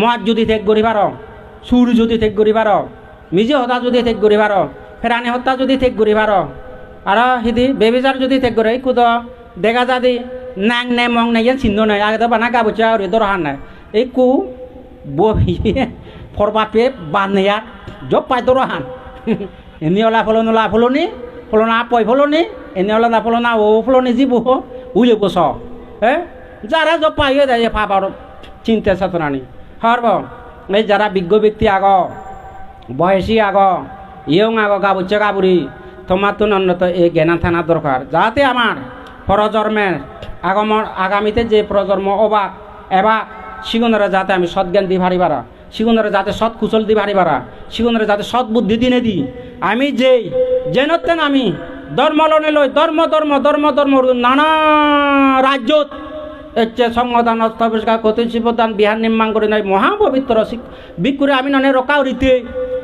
মদ যদি ত্যাগ করি পার, সুর যদি ত্যাগ করি পার নিজে হত্যা যদি ত্যাগ করি পার, ফেরানি হত্যা যদি ত্যাগ করি পার আর সিদি বেবিচার যদি ত্যাগ করে কুদ দেখা যাদি নাং নে মং নে ইয়ান চিহ্ন নাই আগে তো বানা গাবুচা আর দরহান নাই। এই কু, বহি ফরবাপে বানায়া জব পাই দরহান এনে ওলা ফলন ওলা ফলনি, ফলনা পয় ফলনি, এনে ওলা না ফলনা, ও ফলনি যি বুহ উলে বস হ্যাঁ যারা জব পাইয়ে দেয় ফাবার চিন্তা চেতনানি হরব এই যারা বিজ্ঞ ব্যক্তি আগ, বয়সী আগ, ইয়ং আগ গাবুচ্ছে গাবুরি তোমার তো অন্যত এই জ্ঞান থানা দরকার যাতে আমার প্রজন্মের আগমন আগামীতে যে প্রজন্ম অবাক এবার সিগুনরা যাতে আমি সৎজ্ঞান দি ভারি পারা সিগুনরা যাতে সৎ কুশল দি ভারি পারা সিগুনরা যাতে সৎ বুদ্ধি দিনে দি, আমি যেই, যেনতেন আমি ধর্ম লনে লই ধর্ম ধর্ম ধর্ম ধর্ম নানা রাজ্যত এচ্ছে সংবিধান অস্তাবিষ্কার কত শিবদান বিহার নির্মাণ করে নাই, মহাপবিত্র বিকুরে আমি ননে রকাও রীতি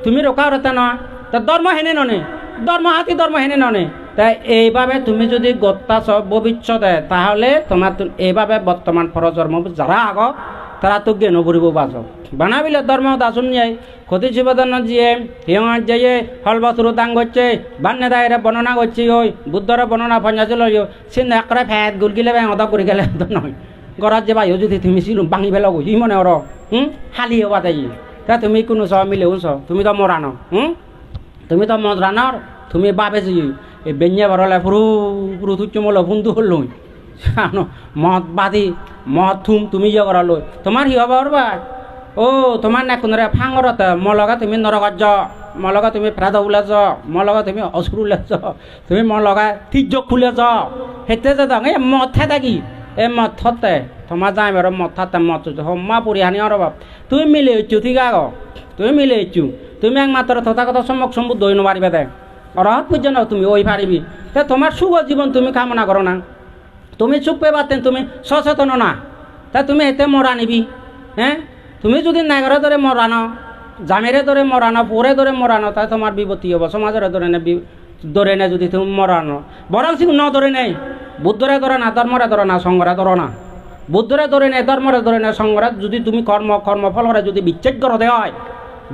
তুমি রকাও রেতে নয় তা ধর্ম হেনে ননে ধর্ম হাতি ধর্ম হেনে ননে তাই এইভাবে তুমি যদি গত্তাছ ভবিষ্যতে তাহলে তোমার এইভাবে বর্তমান প্রজন্ম যারা আগ তারা তো জ্ঞান করিব বাজ বানাবিলে ধর্ম দাসুন যাই ক্ষতি শিবদান যিয়ে হিয়ঙার যে হলবসুর দাং করছে বান্নে দায়ের বর্ণনা করছি ওই বুদ্ধর বর্ণনা ফঞ্জাছিল সে একরে ফ্যাত গুলগিলে ব্যাং অদা করে গেলে তো নয়। গরত যে বাইও যদি তুমি সিলুম ভাঙি পেলাও ই মনে ওর হুম? হালি হবা তাই তা তুমি কোনো সব মিলে উনছ তুমি তো মরানো হুম? তুমি তো মরানোর তুমি বাবে যে এই বেঞ্জে ভরলে পুরু পুরু তুচ্ছ মল বন্ধু হল মদ বাদি মদ থুম তুমি করালো তোমার হি হবার বা ও তোমার না কোনরে ফাঙরত মলগা তুমি নরগত য। মলগা তুমি প্রাদ উলাজ মলগা তুমি অসুর উলাজ তুমি মলগা তির্য খুলে য। হেতে যে দং এ মদ থে থাকি এ মদ থতে তোমার যাই বের মদ থাতে মদ হম্মা পরিহানি আর বাপ। তুমি মিলে ইচ্ছু ঠিক আগ তুমি মিলে ইচ্ছু তুমি একমাত্র তথাগত সম্যক সম্বুদ্ধ হইন পারিবে দে। অরহত পর্যন্ত তুমি ওই পারিবি তে তোমার শুভ জীবন তুমি কামনা করো না। তুমি চুপ পারতেন তুমি সচেতন না। তা তুমি এতে মরা নিবি হ্যাঁ তুমি যদি নাগরের ধরে মরানো জামেরে ধরে মরানো পরে ধরে মরানো তাই তোমার বিপত্তি হব। সমাজের ধরে নে ধরে নে যদি তুমি মরানো বরং সিং ন ধরে নেই বুদ্ধরে ধরে না ধর্মরে ধরে না সঙ্গরে ধরো না। বুদ্ধরে ধরে নে ধর্মরে ধরে নে সঙ্গরে যদি তুমি কর্ম কর্মফলরে যদি বিচ্ছেদ করে দেওয়া হয়,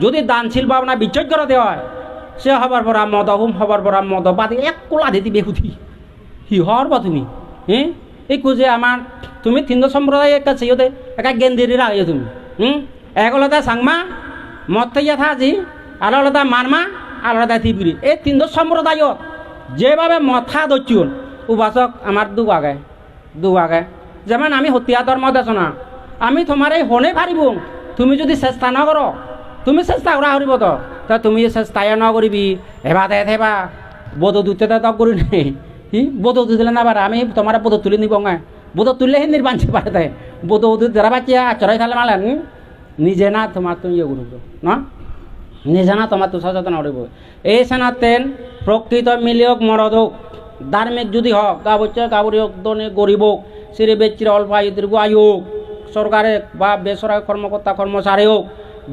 যদি দানশীল ভাবনা বিচ্ছেদ করে দেওয়া হয়, সে হবার পরা মদ, হুম হবার পরা মদ বাদে এক কোলা দিতি বেহুতি হি হর বা তুমি? হ্যাঁ এই কুজে আমার, তুমি তিন সম্প্রদায় একটা চেয়ে একা গেন্দিরি রাখো তুমি। হুম? এক আলাদা সাংমা মত থাইয়া থাজি আর আলাদা মারমা আর আলাদা থিবিরি এই তিন সম্প্রদায় যেভাবে মথা দচ্ছুন উপাসক আমার দু আগে দু আগে যেমন আমি হতিয়া ধর্ম দেছ না, আমি তোমার এই হনে পারিব তুমি যদি চেষ্টা নকর তুমি চেষ্টা করা হরিব তো তুমি চেষ্টাই নকরিবি হেবা দে বোধ দুতে তো করি নেই হি? বোধ দিলে না পারে, আমি তোমার বোধ তুলে নিব বোধ তুললে হে নির্বাঞ্চি পারে তাই। বোধ যারা বাচ্চা চড়াই থাকলে মালেন নিজে না তোমার তুমি ইয়ে করব না? নিজে না তোমার তো সচেতন করিব এই সেনাতেন প্রকৃত মিলিয়ক মরদ হোক ধার্মিক যদি হোক কাবুচ্ছে কাবুরি হোক দনে গরিব হোক সিরে বেচির অল্প আয়ু দীর্ঘ আয়ু হোক সরকারে বা বেসরকারি কর্মকর্তা কর্মচারী হোক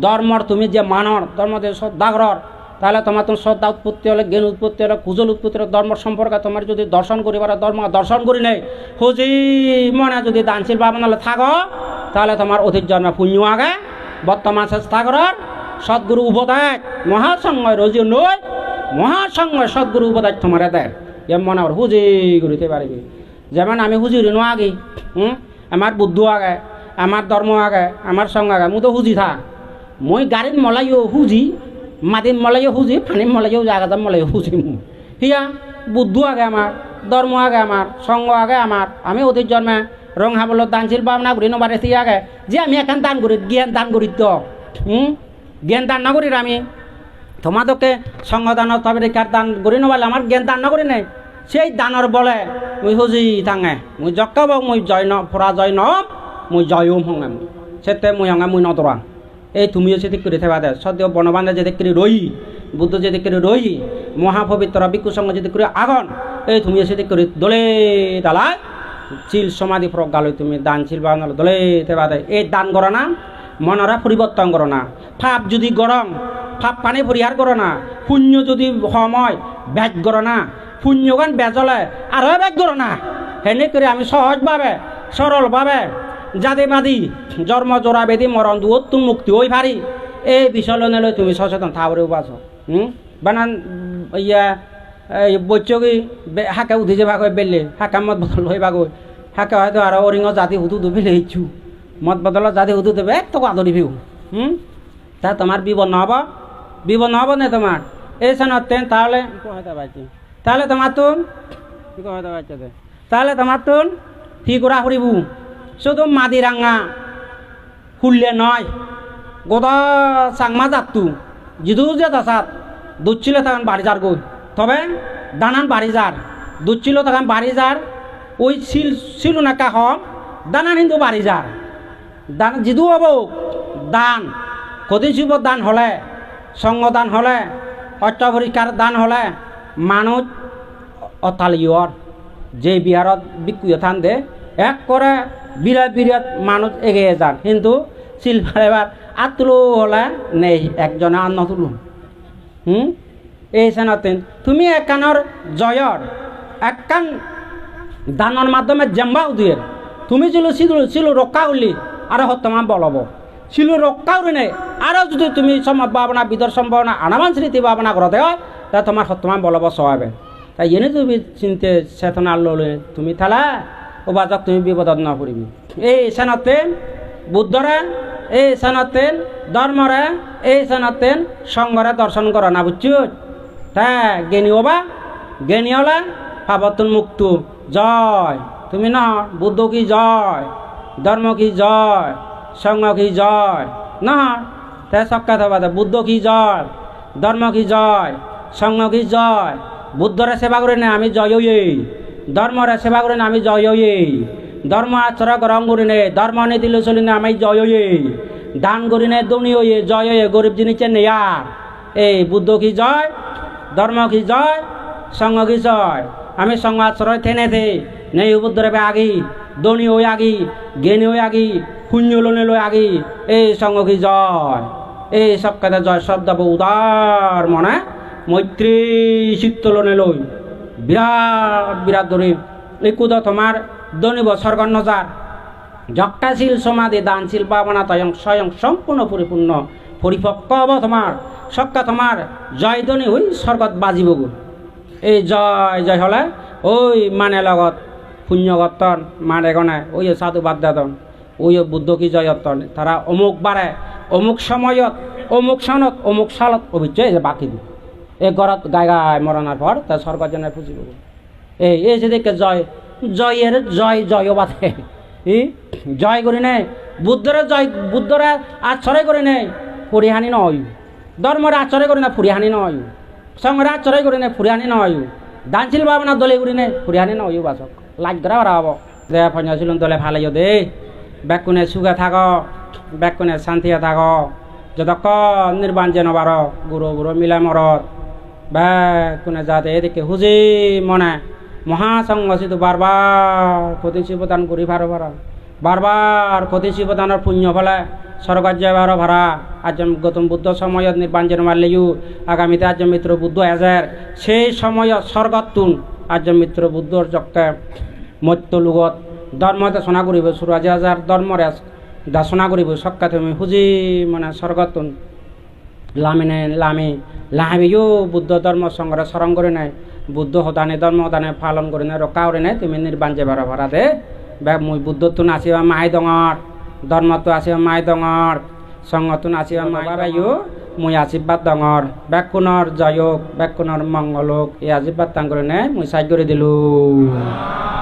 ধর্মর তুমি যে মানর ধর্ম যে শ্রদ্ধাগ্রহর তাহলে তোমার তো শ্রদ্ধা উৎপত্তি হলে, জ্ঞান উৎপত্তি হলে কুজল উৎপত্তি হলে, ধর্ম সম্পর্কে তোমার যদি দর্শন করিবার ধর্ম দর্শন করি নেই, খুঁজি মনে যদি দানশীল ভাবনালে থাকো, তাহলে তোমার অধিক জন্ম পুণ্য আগে। বর্তমান চেষ্টা করার সদ্গুরু উপদেশ মহাসংঘয় রজি নয় মহাসংঘয় সদ্গুরু উপদেশ তোমার দেয় এ মনে কর হুজি করিতে পারবি। যেমন আমি হুজুরি নো আগে, হুম? আমার বুদ্ধ আগে, আমার ধর্ম আগে, আমার সঙ্গ আগে মু তো হুজি থাক। মই গাড়ীত মলাইও হুজি মাটিত মলাইও হুজি পানীত মলাইও জাগাত মলাইও হুজি। মু হিয়া, বুদ্ধ আগে আমার ধর্ম আগে আমার সঙ্গ আগে আমার আমি অতীত জন্মে রং হাবলত দানশীল ভাবনা করি নবারে থি আগে। যে আমি এখন দান করি জ্ঞান দান করি তো জ্ঞান দান না করি আমি। তোমাদেরকে সংগদান তবে রেখার দান করি নবালে আমার জ্ঞান দান না? করি নাই সেই দানৰ বলে, মুই হুজি থাঙে মুই জকাব মুই জয় ন ফুৰা জয় ন, মুই জয়ম হঙে সেতে মুই হঙে, মুই নদরা এই থেবা দে, সদ্য বনবান্ধে যেদিক করে রই, বুদ্ধ যেদিক করে রই, মহাপবিত্র বিক্ষু সঙ্গ যেদিক করে আগন এই তুমিও সেদিক করে দোলে দালায়, চিল সমাধি গালৈ তুমি দান চিল বা দোলে থেবা দে। এই দান করো না, মনরা পরিবর্তন করো না। ফাপ যদি গরম ফাপ পানি পরিহার করো না। শূন্য যদি সময় ব্যাগ করো না। পুণ্যগান বেজলে আরও ব্যাগ করো না। হেনে করে আমি সহজভাবে, সরলভাবে জাদেবাদী জন্ম জোড়া বেদি মরণ দুয়ত তুমি মুক্তি ওই ভারি। এই বিষয় নিলে তুমি সচেতন থাবরে উপাস হুম? বানান ইয়া বৈচকি হাকে উঠি যাবা কই বেলে হাকা মত বদল হইবা গৈ হাকে হয়তো আর অরিঙ জাতি হুতু দুবি লেইছু। মত বদল জাতি হুতু দেবে এক তো আদরি ভিউ হুম? তা তোমার বিবর নহব? বিবর নহব না তোমার এই সনতেন তাহলে তাহলে তোমার তো? তাহলে তোমার তো ঠিক করা ফুরিব শুধু মাদি রাঙা খুললে নয়, গোদা চাংমা যাতু যিদু যে দাসাত, দুচ্ছিল তখন বাড়ি যার গই তবে দানান বাড়ি যার দুচ্ছিল তখন বাড়ি যার ওই শিল শিলু না কাহ দানান কিন্তু বাড়ি যার দান যিদু হব, দান কদিশিব দান হলে, সঙ্গ দান হলে অট্টপরিকার দান হলে, মানুষ অতালিয়র যে বিহারত বিকুয় থান দে এক করে বিরাট বিরাট মানুষ এগিয়ে যান। কিন্তু শিল্পার এবার আতলো হলে নেই, একজনে আন্ন তুলুন। হুম? এই সেনাতেন তুমি একানোর জয়র একান দানের মাধ্যমে জেম্বাও দিয়ে। তুমি ছিল ছিল ছিল রক্ষা উলি আর হতমা বলব। ছিল রক্ষা উলি নেই আরও যদি তুমি সম্ভাবনা বিদর সম্ভাবনা আনামান স্মৃতি ভাবনা করতে হয়, তা তোমার হতমা বলব সহাবে তাই এনে তুমি চিন্তে চেতনা ললে তুমি থালা। ও বাজক তুমি বিপদত ন পড়বি। এই সেনাতেন বুদ্ধরা, এই সেনাতেন ধর্মরা, এই সেনাতেন সঙ্গরা দর্শন করা না, বুঝছ? তা জ্ঞানী হবা, জ্ঞানী হলা পাবতন মুক্ত, জয়। তুমি না, বুদ্ধ কি জয়, ধর্ম কি জয় সঙ্গ কি জয়, না? তা হবা তা, বুদ্ধ কি জয়, ধর্ম কি জয় সঙ্গ কি জয়, বুদ্ধরা সেবা করে না, আমি জয় ধর্মরা সেবা করে না আমি জয় ধর্ম আচরা গ্রহণ করি নে ধর্ম নীতি চলি না আমি জয় দান করি নে দৌনি হয়ে জয় হয়ে গরিব জিনিসের নেয়ার এই বুদ্ধ কি জয়, ধর্ম কি জয়, সঙ্গ কি জয়? আমি সঙ্গ আশ্রয় থেনে থে, নেই বুদ্ধরে আগি দনি হয়ে আগি, জ্ঞানী হয়ে আগি, শূন্য লনে লই আগি। এই সঙ্গ কি জয়? এই সব কথা জয় শব্দ উদার মনে মৈত্রী চিত্তলনে লই। বিরাট বিরাট ধরে এই কুদ তোমার দনিব স্বর্গ নজার যক্টাশীল সমাধি, দানশীল পাবনা তয়ং স্বয়ং সম্পূর্ণ পরিপূর্ণ পরিপক্ক হব তোমার সক্কা তোমার জয় দনি ওই স্বর্গত বাজিব এই জয় জয় হলে ওই মানে লগত পুণ্যগতন মানে গণে ওই সাধু বাদ্যাদন ওই বুদ্ধ কি জয়তন। তারা অমুক বারে অমুক সময়ত, অমুক সনত অমুক সালত যে বাকি দিব এই ঘৰত গাই গাই মৰণাৰ পৰ তাৰ স্বৰ্গজনে পুজিব। এই এই যে দেখে জয়, জয়ের জয় জয় বাধে। ই, জয় করি নে, বুদ্ধরে জয়, বুদ্ধরে আশ্রয় করে নে, ফুরিহানি নয়। ধর্মরে আশ্রয় করে না, ফুরিহানি নয়। সঙ্গরে আশ্রয় করে নে, ফুরিহানি নয়। দানশীল ভাবনা দলে করি নে, ফুরিহানি নয় বাচক। লাগ ধরা বাড়া হব দে ফঞ্জাছিল দলে ভালো দে। বেকুনে সুখে থাক বেকুনে শান্তিয়ে থাক। যতক্ষণ নির্বাণ যেন বার গুরু গুরু মিলা মরত বা কোনে যাতে এদিকে হুজি মনে। মহাসংঘ বারবার ক্ষতি প্রদান করি ভারো ভাড়া। বারবার ক্ষতি প্রদানের পুণ্য ফলে স্বর্গাজ্য ভার ভাড়া। আজ গৌতম বুদ্ধ সময়ত নির্বাণ যেন মারলেও আগামীতে আর্য মিত্র বুদ্ধ এজের। সেই সময়ত স্বর্গতুন আর্য মিত্র বুদ্ধর যক্তে। মত্য লুগত ধর্মতে শোনা করিব, সুরাজ হাজার ধর্মরে দাসনা করিব সক্কা তুমি হুজি মানে স্বর্গতুন। লামিনে লামি লাহাবিও বুদ্ধ ধর্ম সংগ্রহ স্মরণ করে নাই বুদ্ধ সদানে ধর্ম সদানে পালন করে নাই রক্ষা করে নাই তুমি নির্বাণ যে বারা ভাড়া দে। বে মুই বুদ্ধতো নাচিবা মাই ডঙৰ ধৰ্মতো আছিবা মাই ডঙৰ সংগতো নাচিবা মাই বাইও মুই আশীৰ্বাদ ডঙৰ বেকুণৰ জয়ক বেকুণৰ মংগলক এই আশীৰ্বাদ তাং কৰি নে মুই চাই কৰি দিলোঁ।